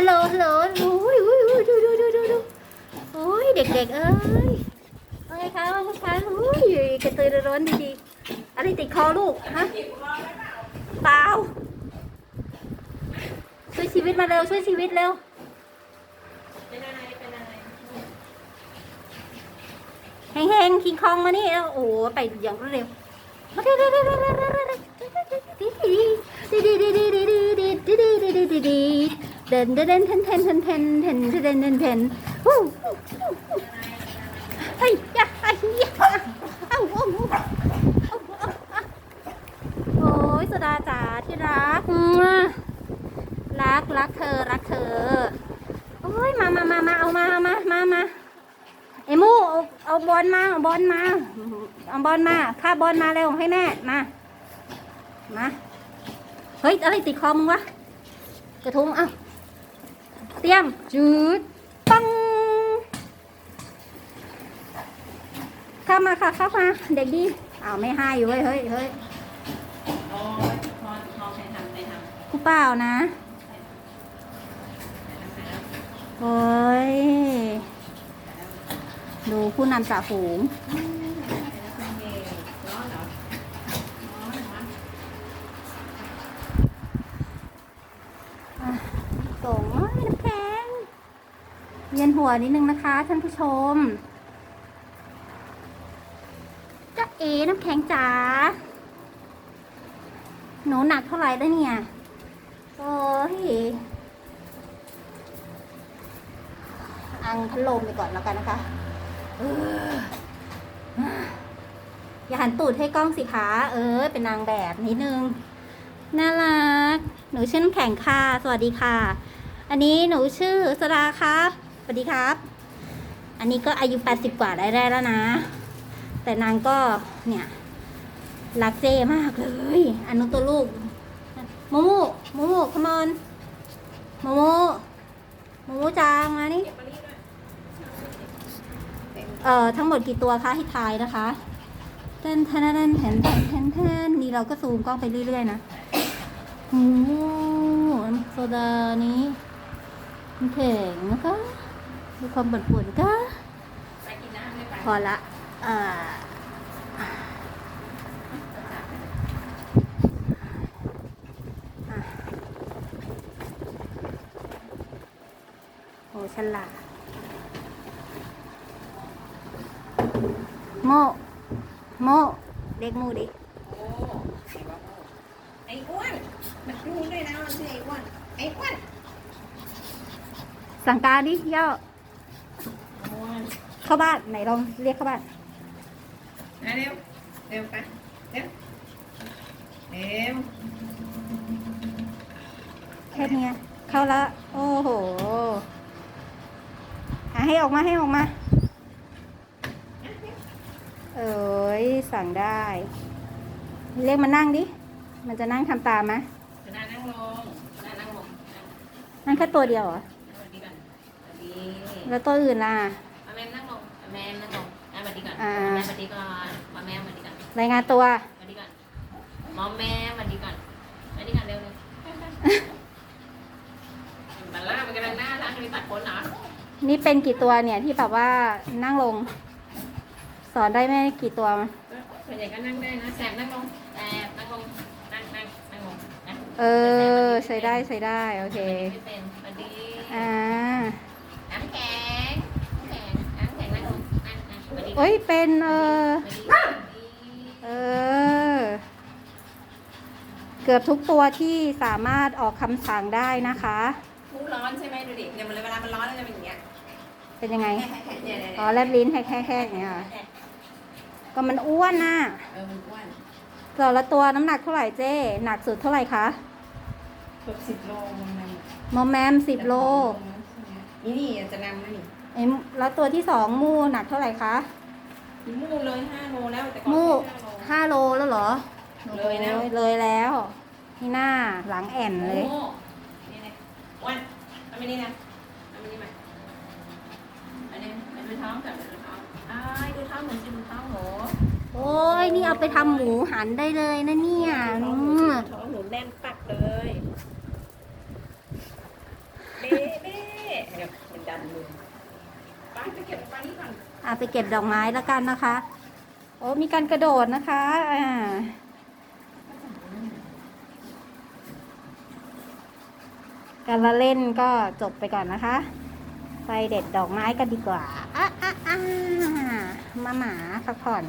ฮัลโหลฮัลโหลโอ้ยโอ้ยโอ้ยดูดูดูดูดูโอ้ยเด็กๆเอ้ยว่าไงคะว่าไงคะโอ้ยกระตือรือร้นดีๆอะไรติดคอลูกฮะเปล่าช่วยชีวิตมาเร็วช่วยชีวิตเร็วเป็นอะไรเป็นอะไรเฮงๆคิงคองมานี่แล้วโอ้โหไปอย่างรวดเร็วมาเร็วเร็วเร็วเร็วเร็วเร็วเร็วเร็วดีดีดีดีดีดีดีดีดีดีดีดีดี เดินเดินเด่นเทนเทนเทนเทนเทนเดินเดินเทนฮู้เฮ้ยยะเฮ้ยยะเอ้าโอ้โอ้ยสดาจ๋าที่รักรักรักเธอรักเธอโอ้ยมามามามาเอามามามามาไอ้มูเอาเอาบอลมาเอาบอลมาเอาบอลมาค่าบอลมาเร็วให้แม่มามาเฮ้ยอะไรติดคอมึงวะกระทุ้งเอ้า รียมจืดปังเข้ามาค่ะเข้ามา เด็กดีอ้าวไม่ให้อยู่เว้ยเฮ้ยเฮ้ยโอ้ยพอพอใครทำใครทำกูเปล่านะโอ้ยดูผู้นำจ่าฝูงร้อนเหรอส่งน้ำแข็ง เวียนหัวนิดนึงนะคะ ท่านผู้ชมจ้าเอน้ำแข็งจ๋าหนูหนักเท่าไหร่แล้วเนี่ย โอ้ยอังพัดลมไปก่อนแล้วกันนะคะอย่าหันตูดให้กล้องสิคะเออ เป็นนางแบบนิดนึง น่ารัก หนูชื่อน้ำแข็งค่ะ สวัสดีค่ะ อันนี้หนูชื่อสดาครับ วัสดีครับ อันนี้ก็อายุ 80 กว่าได้แล้วนะ แต่นางก็เนี่ยรักเจมากเลยอันนู้นตัวลูกโมโมโมโมคมอนโมโมโมโมจางมานี่เก็บมานี่ด้วยเอ่อทั้งหมดกี่ตัวคะให้ทายนะคะเต้นแทนแทนแทนแทนแทนแทนนี่เราก็ซูมกล้องไปเรื่อยๆนะโอ้โหโซดานี้แข็งนะคะ ดูความปั่นป่วนๆก็ไปกินน้ำไม่ไปพอละเอ่ออะโอ้ฉลาดโมโมเด็กโมดิโอ้ไอ้อ้วนมันรู้ด้วยนะมันชื่อไอ้อ้วนไอ้อ้วนสั่งการดิย่ออ้วน เข้าบ้านไหนลองเรียกเข้าบ้านมาเร็วเร็วไปเร็วเร็วแค่เนี้ยเข้าละโอ้โหอะให้ออกมาให้ออกมาเอ้ยสั่งได้ เรียกมานั่งดิ มันจะนั่งทำตามไหมจะได้นั่งลงจะได้นั่งลงนั่งนั่งแค่ตัวเดียวเหรอสวัสดีก่อนสวัสดีแล้วตัวอื่นล่ะมา แม่นั่งลงมาแม่นั่งลงมาสวัสดีก่อนอ่ามาแม่สวัสดีก่อนมาแม่สวัสดีก่อนรายงานตัว สวัสดีก่อนมอมแม่สวัสดีก่อนสวัสดีก่อนเร็วเลยบัลล่ามันกำลังน่ารักมีตัดขนเหรอนี่เป็นกี่ตัวเนี่ยที่แบบว่านั่งลง สอนได้ไหมกี่ตัว ส่วนใหญ่ก็นั่งได้นะแสบนั่งลงแสบนั่งลงนั่งนั่งนั่งลงนะเออ ใช้ได้ใช้ได้ โอเค ไม่เป็นสวัสดี อ่า น้ำแข็งน้ำแข็งน้ำแข็งนั่งลงนั่งนั่งสวัสดี เอ้ยเป็นเออสวัสดีสวัสดีเออ เกือบทุกตัวที่สามารถออกคำสั่งได้นะคะ ผู้ร้อนใช่ไหมดูดิเนี่ยมันเวลามันร้อนแล้วจะเป็นอย่างเงี้ยเป็นยังไงแค่แค่เนี่ยเนี่ยอ๋อแลบลิ้นแค่แค่แค่อย่างเงี้ยเหรอก็มันอ้วนน่ะเออมันอ้วนแต่ละตัวน้ำหนักเท่าไหร่เจ๊หนักสุดเท่าไหร่คะเกือบสิบโลมันมันมอมแมมสิบโลนี่นี่จะนำนะนี่ไอ้แล้วตัวที่สองมูหนักเท่าไหร่คะ มีมูเลยห้าโลแล้วแต่ก่อนมูห้าโล ห้าโลแล้วเหรอเลยแล้ว โอ้เลยแล้วนี่หน้าหลังแอนเลย โอ้นี่นะอ้วนทำไม่นี่นะทำไม่นี่มาอันนี้อันนี้ท้องกับดูท้องอ้ายดูท้องเหมือนจะดูท้องหมูโอ้ยนี่เอาไปทำหมูหันได้เลยนะเนี่ยอืม ท้องหนูแน่นปักเลยเด้ อานี่ก่อนอะไปเก็บดอกไม้แล้วกันนะคะ โอ้มีการกระโดดนะคะอ่าการละเล่นก็จบไปก่อนนะคะ ไปเด็ดดอกไม้กันดีกว่าอะอะอะมาหมาพักผ่อน